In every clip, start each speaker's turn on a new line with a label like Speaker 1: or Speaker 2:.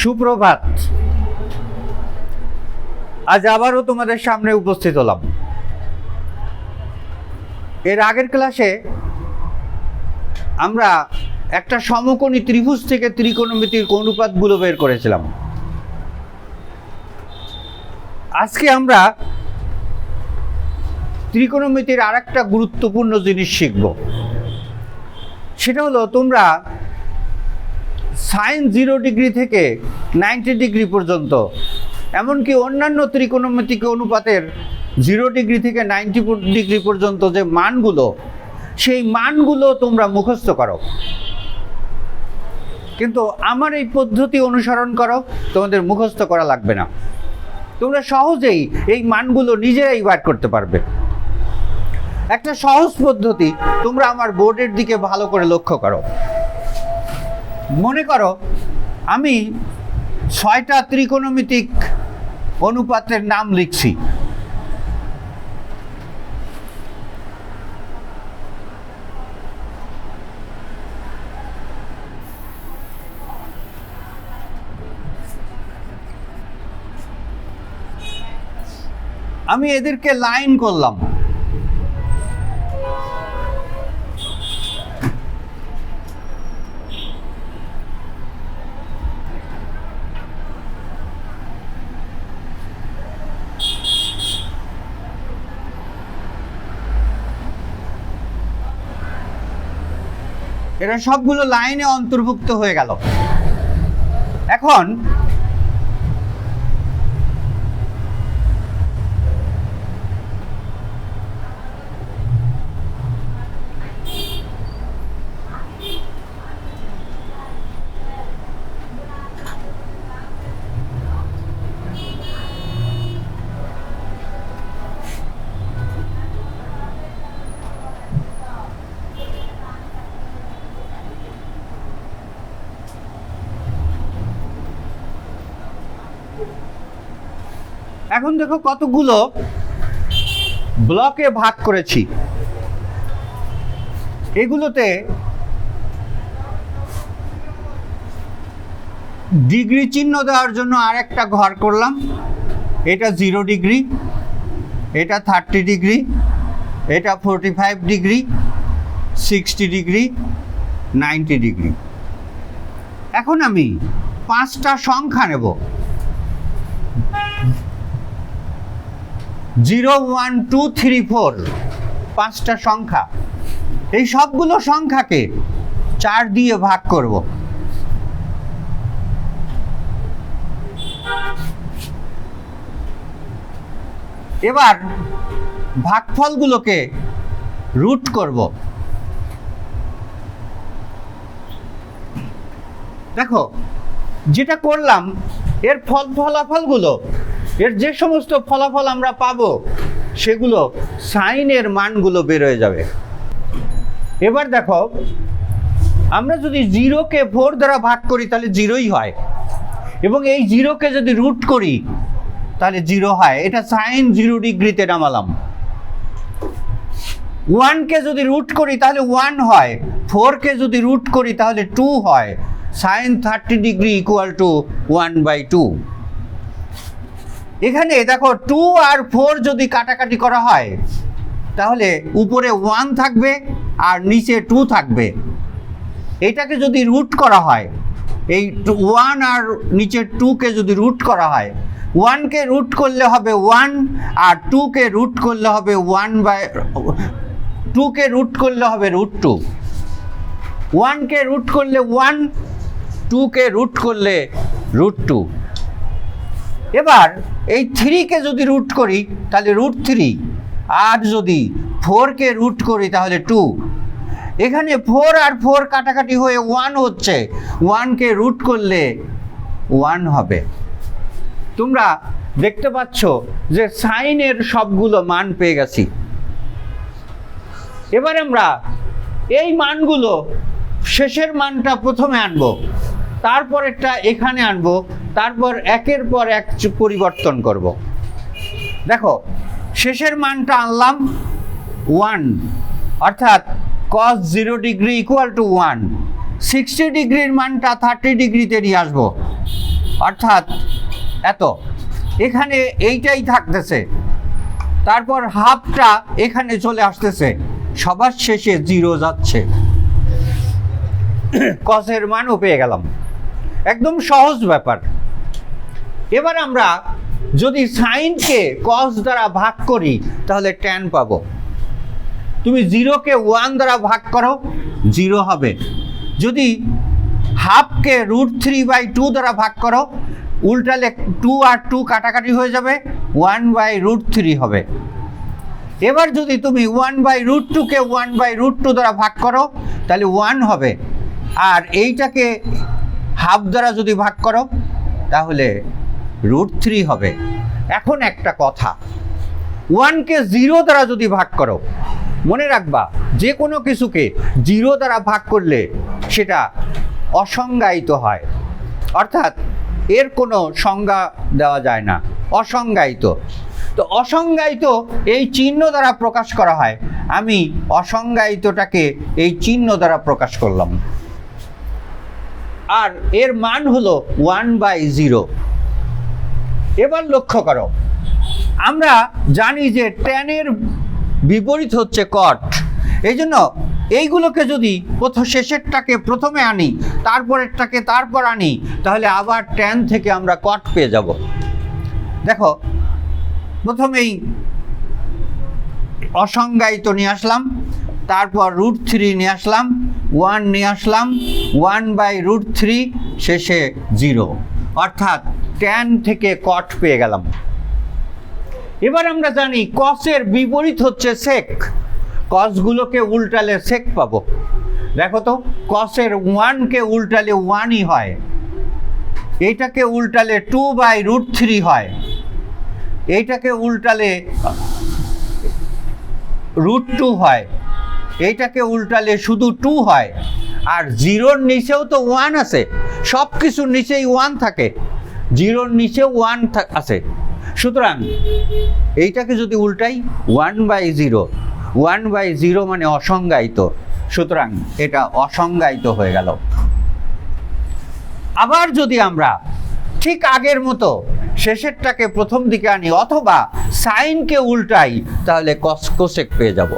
Speaker 1: সুপ্রভাত। আজ আবারও তোমাদের সামনে উপস্থিত হলাম। এর আগের ক্লাসে আমরা একটা সমকোণী ত্রিভুজ থেকে ত্রিকোণমিতির অনুপাতগুলো বের করেছিলাম। আজকে আমরা ত্রিকোণমিতির আর একটা গুরুত্বপূর্ণ জিনিস শিখব। সেটা হলো তোমরা সাইন জিরো ডিগ্রি থেকে নাইনটি ডিগ্রি পর্যন্ত। এমনকি অন্যান্য ত্রিকোণমিতিক অনুপাতের জিরো ডিগ্রি থেকে নাইনটি ডিগ্রি পর্যন্ত যে মানগুলো, সেই মানগুলো তোমরা মুখস্থ করো। কিন্তু আমার এই পদ্ধতি অনুসরণ করো, তোমাদের মুখস্থ করা লাগবে না। তোমরা সহজেই এই মানগুলো নিজেরাই বার করতে পারবে। একটা সহজ পদ্ধতি, তোমরা আমার বোর্ডের দিকে ভালো করে লক্ষ্য করো। মনে করো আমি ছয়টা ত্রিকোণমিতিক অনুপাতের নাম লিখছি। আমি এদেরকে লাইন করলাম। এরা সবগুলো লাইনে অন্তর্ভুক্ত হয়ে গেল। এখন এখন দেখো কতগুলো ব্লকে ভাগ করেছি। এগুলোতে ডিগ্রি চিহ্ন দেওয়ার জন্য আর একটা ঘর করলাম। এটা জিরো ডিগ্রি, এটা থার্টি ডিগ্রি, এটা forty five degree sixty degree ninety degree. এখন আমি পাঁচটা সংখ্যা নেব। Zero one two three four, পাঁচটা সংখ্যা। এই সবগুলো সংখ্যাকে চার দিয়ে ভাগ করব। এবার ভাগফলগুলোকে রুট করব। দেখো, যেটা করলাম, এর ফল ফলাফলগুলো এর যে সমস্ত ফলাফল আমরা পাবো, সেগুলো সাইনের মানগুলো বের হয়ে যাবে। এবার দেখো, আমরা যদি জিরোকে ফোর দ্বারা ভাগ করি, তাহলে জিরোই হয়। এবং এই জিরোকে যদি রুট করি, তাহলে জিরো হয়। এটা সাইন জিরো ডিগ্রিতে নামালাম। ওয়ানকে যদি রুট করি, তাহলে ওয়ান হয়। ফোরকে যদি রুট করি, তাহলে টু হয়। Sine thirty degree equal to one by two. এখানে দেখো টু আর ফোর যদি কাটাকাটি করা হয়, তাহলে উপরে ওয়ান থাকবে আর নিচে টু থাকবে। এটাকে যদি রুট করা হয়, এই ওয়ান আর নিচে টুকে যদি রুট করা হয় ওয়ানকে রুট করলে হবে ওয়ান আর টুকে রুট করলে হবে ওয়ান বাই টুকে রুট করলে হবে রুট টু ওয়ানকে রুট করলে ওয়ান টুকে রুট করলে রুট টু এবার এই থ্রিকে যদি রুট করি, তাহলে রুট থ্রি আর যদি ফোরকে রুট করি, তাহলে টু এখানে ফোর আর ফোর কাটাকাটি হয়ে ওয়ান হচ্ছে। ওয়ানকে রুট করলে ওয়ান হবে। তোমরা দেখতে পাচ্ছ যে সাইনের সবগুলো মান পেয়ে গেছি। এবার আমরা এই মানগুলো শেষের মানটা প্রথমে আনব। তারপরেরটা এখানে আনব, তারপর একের পর এক পরিবর্তন করব। দেখো, শেষের মানটা আনলাম ওয়ান অর্থাৎ cos zero degree equal to one sixty ডিগ্রির মানটা থার্টি ডিগ্রিতে নিয়ে আসব। অর্থাৎ এত। এখানে এইটাই থাকতেছে। তারপর হাফটা এখানে চলে আসতেছে। সবার শেষে জিরো যাচ্ছে। কসের মানও পেয়ে গেলাম। একদম সহজ ব্যাপার। এবার আমরা যদি সাইনকে কস দ্বারা ভাগ করি, তাহলে ট্যান পাবো। তুমি জিরোকে ওয়ান দ্বারা ভাগ করো জিরো হবে। যদি হাফকে রুট থ্রি বাই টু দ্বারা ভাগ করো, উল্টালে টু আর টু কাটাকাটি হয়ে যাবে ওয়ান বাই রুট থ্রি হবে। এবার যদি তুমি ওয়ান বাই রুট টুকে ওয়ান বাই রুট টু দ্বারা ভাগ করো, তাহলে ওয়ান হবে। আর এইটাকে হাফ দ্বারা যদি ভাগ করো, তাহলে রুট থ্রি হবে। এখন একটা কথা ওয়ানকে জিরো দ্বারা যদি ভাগ করো, মনে রাখবা, যে কোনো কিছুকে জিরো দ্বারা ভাগ করলে সেটা অসংজ্ঞায়িত হয়। অর্থাৎ এর কোনো সংজ্ঞা দেওয়া যায় না, অসংজ্ঞায়িত। তো অসংজ্ঞায়িত এই চিহ্ন দ্বারা প্রকাশ করা হয়। আমি অসংজ্ঞায়িতটাকে এই চিহ্ন দ্বারা প্রকাশ করলাম। আর এর মান হলো ওয়ান বাই জিরো এবার লক্ষ্য করো। আমরা জানি যে ট্যানের বিপরীত হচ্ছে কট এই জন্য এইগুলোকে যদি প্রথম শেষেরটাকে প্রথমে আনি, তারপরেরটাকে তারপর আনি, তাহলে আবার ট্যান থেকে আমরা কট পেয়ে যাব। দেখো, প্রথমেই অসংজ্ঞায়িত নিয়ে আসলাম, তারপর রুট থ্রি নিয়ে আসলাম ওয়ান নিয়ে আসলাম, ওয়ান বাই রুট থ্রি, শেষে জিরো। অর্থাৎ ট্যান থেকে কট পেয়ে গেলাম। এবার আমরা জানি কসের বিপরীত হচ্ছে সেক কসগুলোকে উল্টালে সেক পাবো। দেখো তো কসের ওয়ানকে উল্টালে ওয়ানই হয়। এইটাকে উল্টালে টু বাই রুট থ্রি হয়। এইটাকে উল্টালে রুট টু হয়। এইটাকে উল্টালে শুধু টু হয়। আর জিরোর নিচেও তো ওয়ান আছে। সব কিছুর নিচেই ওয়ান থাকে। জিরোর নিচেও ওয়ান আছে। সুতরাং এইটাকে যদি উল্টাই one by zero one by zero মানে অসংজ্ঞায়িত। সুতরাং এটা অসংজ্ঞায়িত হয়ে গেল। আবার যদি আমরা ঠিক আগের মতো শেষেরটাকে প্রথম দিকে আনি অথবা সাইনকে উল্টাই, তাহলে কস কোসেক পেয়ে যাব।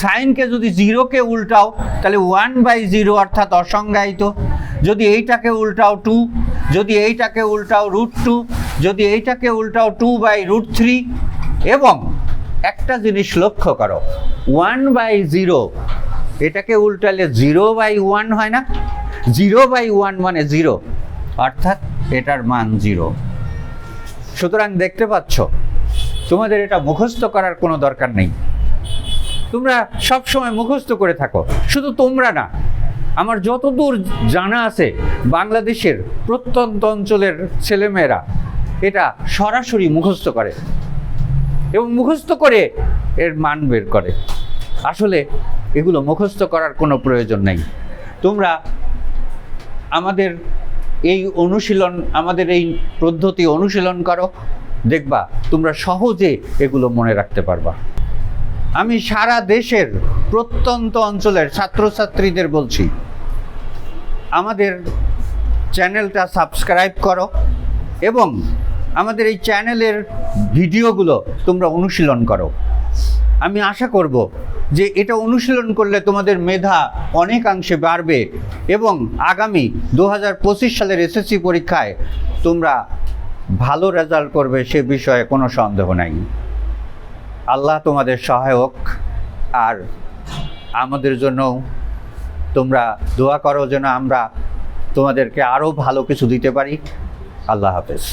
Speaker 1: সাইনকে যদি জিরোকে উল্টাও, তাহলে ওয়ান বাই জিরো অর্থাৎ অসংজ্ঞায়িত। যদি এইটাকে উল্টাও টু, যদি এইটাকে উল্টাও রুট টু, যদি এইটাকে উল্টাও টু বাই রুট থ্রি, এবং একটা জিনিস লক্ষ্য করো, ওয়ান বাই জিরো, এটাকে উল্টালে জিরো বাই ওয়ান হয় না? জিরো বাই ওয়ান মানে জিরো, অর্থাৎ এটার মান জিরো। সুতরাং দেখতে পাচ্ছ, তোমাদের এটা মুখস্থ করার কোনো দরকার নেই। তোমরা সব সময় মুখস্থ করে থাকো। শুধু তোমরা না, আমার যতদূর জানা আছে, বাংলাদেশের প্রত্যন্ত অঞ্চলের ছেলেমেয়েরা এটা সরাসরি মুখস্থ করে এবং মুখস্থ করে এর মান বের করে। আসলে এগুলো মুখস্থ করার কোনো প্রয়োজন নেই। তোমরা আমাদের এই অনুশীলন, আমাদের এই পদ্ধতি অনুশীলন করো, দেখবা তোমরা সহজে এগুলো মনে রাখতে পারবা। আমি সারা দেশের প্রত্যন্ত অঞ্চলের ছাত্রছাত্রীদের বলছি, আমাদের চ্যানেলটা সাবস্ক্রাইব করো এবং আমাদের এই চ্যানেলের ভিডিওগুলো তোমরা অনুশীলন করো। আমি আশা করব যে এটা অনুশীলন করলে তোমাদের মেধা অনেকাংশে বাড়বে এবং আগামী দু হাজার পঁচিশ সালের এসএসসি পরীক্ষায় তোমরা ভালো রেজাল্ট করবে সে বিষয়ে কোনো সন্দেহ নাই। আল্লাহ তোমাদের সহায়ক। আর আমাদের জন্য তোমরা দোয়া করো যেন আমরা তোমাদেরকে আরও ভালো কিছু দিতে পারি। আল্লাহ হাফেজ।